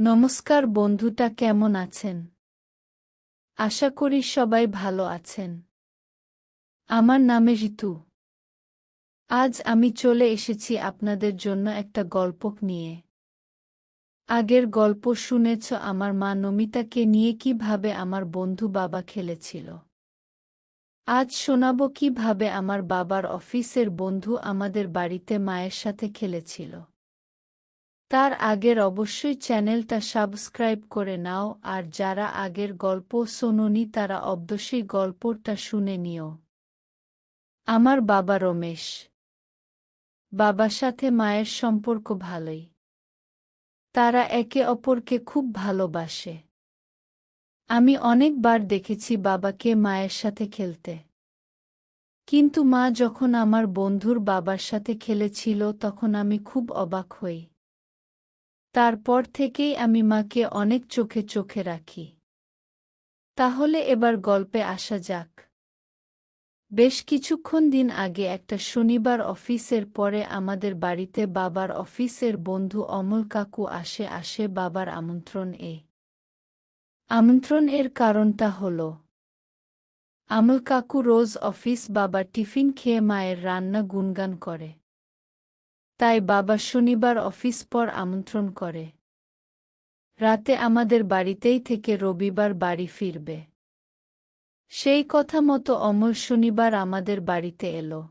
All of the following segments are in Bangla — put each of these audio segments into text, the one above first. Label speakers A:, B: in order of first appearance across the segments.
A: নমস্কার বন্ধুটা, কেমন আছেন? আশা করি সবাই ভালো আছেন। আমার নামে ঋতু। আজ আমি চলে এসেছি আপনাদের জন্য একটা গল্প নিয়ে। আগের গল্প শুনেছ, আমার মা নমিতাকে নিয়ে কীভাবে আমার বন্ধু বাবা খেলেছিল। আজ শোনাব কীভাবে আমার বাবার অফিসের বন্ধু আমাদের বাড়িতে মায়ের সাথে খেলেছিল। তার আগের অবশ্যই চ্যানেলটা সাবস্ক্রাইব করে নাও, আর যারা আগের গল্প শোনোনি তারা অবশ্যই গল্পটা শুনে নিও। আমার বাবা রমেশ। বাবার সাথে মায়ের সম্পর্ক ভালোই। তারা একে অপরকে খুব ভালোবাসে। আমি অনেকবার দেখেছি বাবাকে মায়ের সাথে খেলতে। কিন্তু মা যখন আমার বন্ধুর বাবার সাথে খেলেছিল তখন আমি খুব অবাক হই। তারপর থেকেই আমি মাকে অনেক চোখে চোখে রাখি। তাহলে এবার গল্পে আসা যাক। বেশ কিছুক্ষণ দিন আগে একটা শনিবার অফিসের পরে আমাদের বাড়িতে বাবার অফিসের বন্ধু অমল কাকু আসে আসে বাবার আমন্ত্রণ এ। আমন্ত্রণ এর কারণটা হল আমল কাকু রোজ অফিস বাবার টিফিন খেয়ে মায়ের রান্না গুনগান করে। তাই বাবা শনিবার অফিস পর আমন্ত্রণ করে। রাতে আমাদের বাড়িতেই থেকে রবিবার বাড়ি ফিরবে। সেই কথা মতো অমল শনিবার আমাদের বাড়িতে এলো।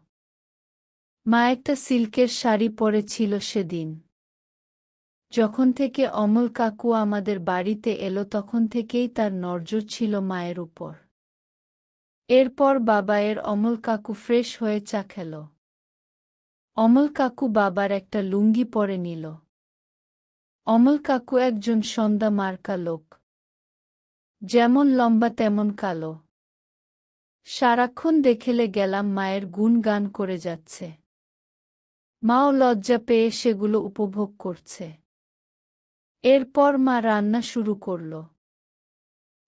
A: মা একটা সিল্কের শাড়ি পরেছিল সেদিন। যখন থেকে অমল কাকু আমাদের বাড়িতে এলো তখন থেকেই তার নজর ছিল মায়ের উপর। এরপর বাবা এর অমল কাকু ফ্রেশ হয়ে চা খেল। অমল কাকু বাবার একটা লুঙ্গি পরে নিল। অমল কাকু একজন সন্ধ্যা মার্কা লোক। যেমন লম্বা তেমন কালো। সারাক্ষণ দেখেলে গেলাম মায়ের গুণ গান করে যাচ্ছে। মাও লজ্জা পেয়ে সেগুলো উপভোগ করছে। এরপর মা রান্না শুরু করল।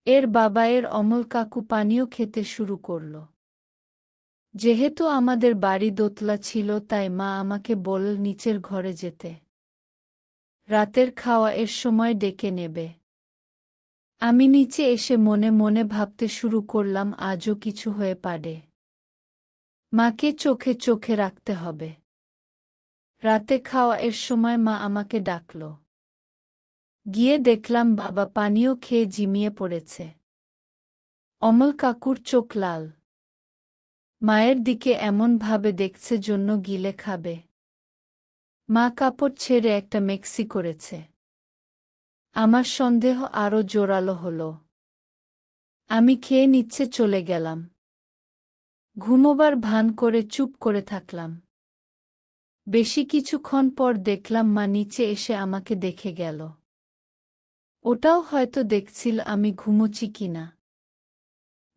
A: এর বাবা এর অমল কাকু পানীয় খেতে শুরু করল। যেহেতু আমাদের বাড়ি দোতলা ছিল, তাই মা আমাকে বলল নিচের ঘরে যেতে। রাতের খাওয়া এর সময় ডেকে নেবে। আমি নিচে এসে মনে মনে ভাবতে শুরু করলাম, আজও কিছু হয়ে পারে। মাকে চোখে চোখে রাখতে হবে। রাতে খাওয়া এর সময় মা আমাকে ডাকল। গিয়ে দেখলাম বাবা পানীয় খেয়ে জিমিয়ে পড়েছে। অমল কাকুর চোখ লাল। মায়ের দিকে এমনভাবে দেখছে জন্য গিলে খাবে। মা কাপড় ছেড়ে একটা মেক্সি করেছে। আমার সন্দেহ আরও জোরালো হল। আমি খেয়ে নিচ্ছে চলে গেলাম। ঘুমোবার ভান করে চুপ করে থাকলাম। বেশি কিছুক্ষণ পর দেখলাম মা নিচে এসে আমাকে দেখে গেল। ওটাও হয়তো দেখছিল আমি ঘুমোচ্ছি কিনা।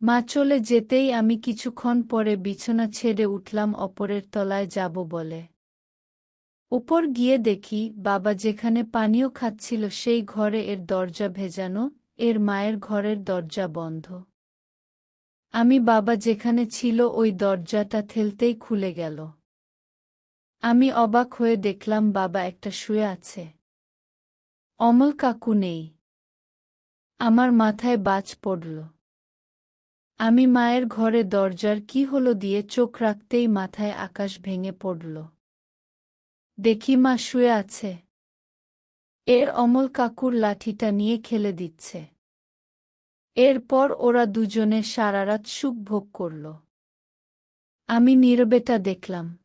A: মা চলে যেতেই আমি কিছুক্ষণ পরে বিছানা ছেড়ে উঠলাম অপরের তলায় যাব বলে। উপর গিয়ে দেখি বাবা যেখানে পানীয় খাচ্ছিল সেই ঘরে এর দরজা ভেজানো, এর মায়ের ঘরের দরজা বন্ধ। আমি বাবা যেখানে ছিল ওই দরজাটা ঠেলতেই খুলে গেল। আমি অবাক হয়ে দেখলাম বাবা একটা শুয়ে আছে। অমল কাকু নেই। আমার মাথায় বাজ পড়ল। আমি মায়ের ঘরে দরজার কি হলো দিয়ে চোখ রাখতেই মাথায় আকাশ ভেঙে পড়ল। দেখি মা শুয়ে আছে। এর অমল কাকুর লাঠিটা নিয়ে খেলে দিচ্ছে। এরপর ওরা দুজনে সারারাত সুখ ভোগ করল। আমি নীরবেটা দেখলাম।